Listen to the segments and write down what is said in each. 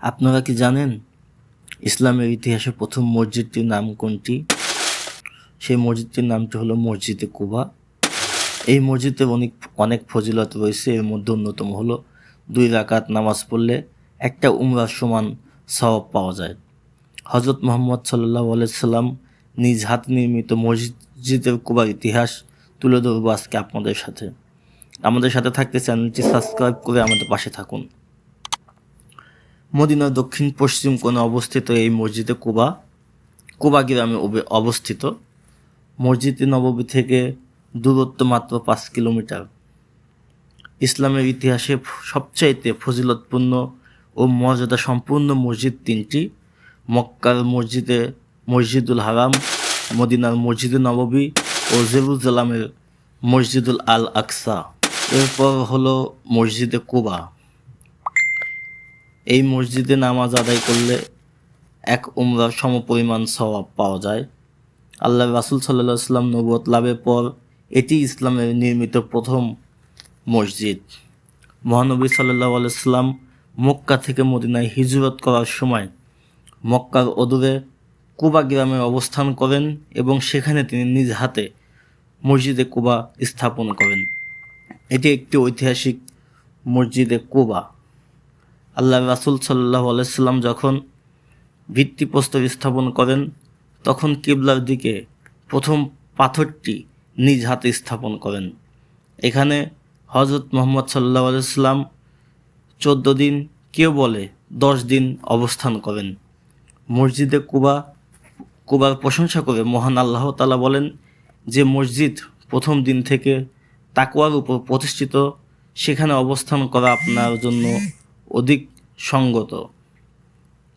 আপনারা কি জানেন ইসলামের ইতিহাসে প্রথম মসজিদটির নাম কোনটি? সেই মসজিদটির নামটি হলো মসজিদে কুবা। এই মসজিদে অনেক অনেক ফজিলত রয়েছে, এর মধ্যে অন্যতম হলো দুই রাকাত নামাজ পড়লে একটা উমরার সমান সওয়াব পাওয়া যায়। হজরত মোহাম্মদ সাল্লাহ সাল্লাম নিজ হাত নির্মিত মসজিদের কুবার ইতিহাস তুলে ধরবো আজকে আপনাদের সাথে। আমাদের সাথে থাকতে চ্যানেলটি সাবস্ক্রাইব করে আমাদের পাশে থাকুন। মদিনার দক্ষিণ পশ্চিম কোণে অবস্থিত এই মসজিদে কুবা কুবা গ্রামে অবে- অবস্থিত। মসজিদটি নববী থেকে দূরত্ব মাত্র পাঁচ কিলোমিটার। ইসলামের ইতিহাসে সবচাইতে ফজিলতপূর্ণ ও মর্যাদা সম্পূর্ণ মসজিদ তিনটি, মক্কার মসজিদে মসজিদুল হারাম, মদিনার মসজিদে নববী ও জেরুজালামের মসজিদুল আল আকসা। এরপর হলো মসজিদে কুবা। এই মসজিদে নামাজ আদায় করলে এক উমরার সমপরিমাণ সওয়াব পাওয়া যায়। আল্লাহ রাসুল সাল্লাহ সাল্লাম নবুয়ত লাভের পর এটি ইসলামের নির্মিত প্রথম মসজিদ। মহানবী সাল্লাহ আলাইসাল্লাম মক্কা থেকে মদিনায় হিজরত করার সময় মক্কার অদূরে কুবা গ্রামে অবস্থান করেন এবং সেখানে তিনি নিজ হাতে মসজিদে কুবা স্থাপন করেন। এটি একটি ঐতিহাসিক মসজিদে কুবা। আল্লাহ রাসুল সাল্লাহ আলাইসাল্লাম যখন ভিত্তিপ্রস্তর স্থাপন করেন, তখন কিবলার দিকে প্রথম পাথরটি নিজ হাতে স্থাপন করেন। এখানে হজরত মোহাম্মদ সাল্লাহ আলাইসাল্লাম চোদ্দ দিন, কেউ বলে দশ দিন অবস্থান করেন। মসজিদে কুবা, কুবার প্রশংসা করে মহান আল্লাহ তালা বলেন যে মসজিদ প্রথম দিন থেকে তাকুয়ার উপর প্রতিষ্ঠিত, সেখানে অবস্থান করা আপনার জন্য অধিক সঙ্গত।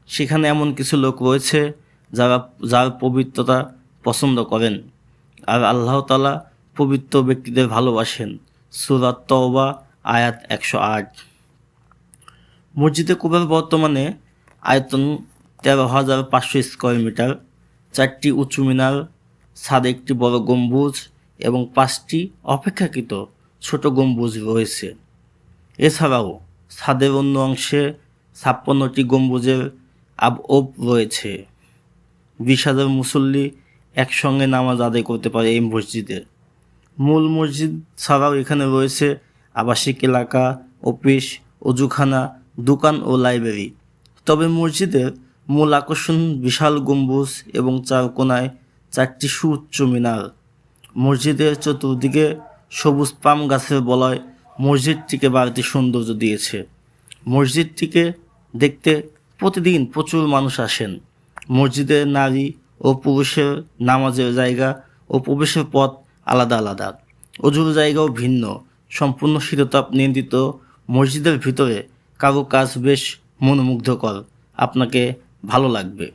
সেখানে এমন কিছু লোক রয়েছে যারা, যার পবিত্রতা পছন্দ করেন। আর আল্লাহ তালা পবিত্র ব্যক্তিদের ভালোবাসেন। সুরাত তওবা, আয়াত একশো আট। মসজিদে কুবার বর্তমানে আয়তন তেরো হাজার পাঁচশো স্কোয়ার মিটার, চারটি উঁচু মিনার, ছাদে একটি বড় গম্বুজ এবং পাঁচটি অপেক্ষাকৃত ছোট গম্বুজ রয়েছে। এছাড়াও ছাদের অন্য অংশে ছাপ্পান্নটি গম্বুজের আবব রয়েছে। বিশ হাজার মুসল্লি একসঙ্গে নামাজ আদায় করতে পারে এই মসজিদে। মূল মসজিদ ছাড়াও এখানে রয়েছে আবাসিক এলাকা, অফিস, অজুখানা, দোকান ও লাইব্রেরি। তবে মসজিদের মূল আকর্ষণ বিশাল গম্বুজ এবং চার কোনায় চারটি সুউচ্চ মিনার। মসজিদের চতুর্দিকে সবুজ পাম গাছের বলয় মসজিদটিকে বাড়তি সৌন্দর্য দিয়েছে। মসজিদটিকে দেখতে প্রতিদিন প্রচুর মানুষ আসেন। মসজিদে নারী ও পুরুষের নামাজের জায়গা ও প্রবেশের পথ আলাদা আলাদা। অজুর জায়গাও ভিন্ন। সম্পূর্ণ শীততাপ নিয়ন্ত্রিত মসজিদের ভিতরে কারও কাজ বেশ মনোমুগ্ধকর। আপনাকে ভালো লাগবে।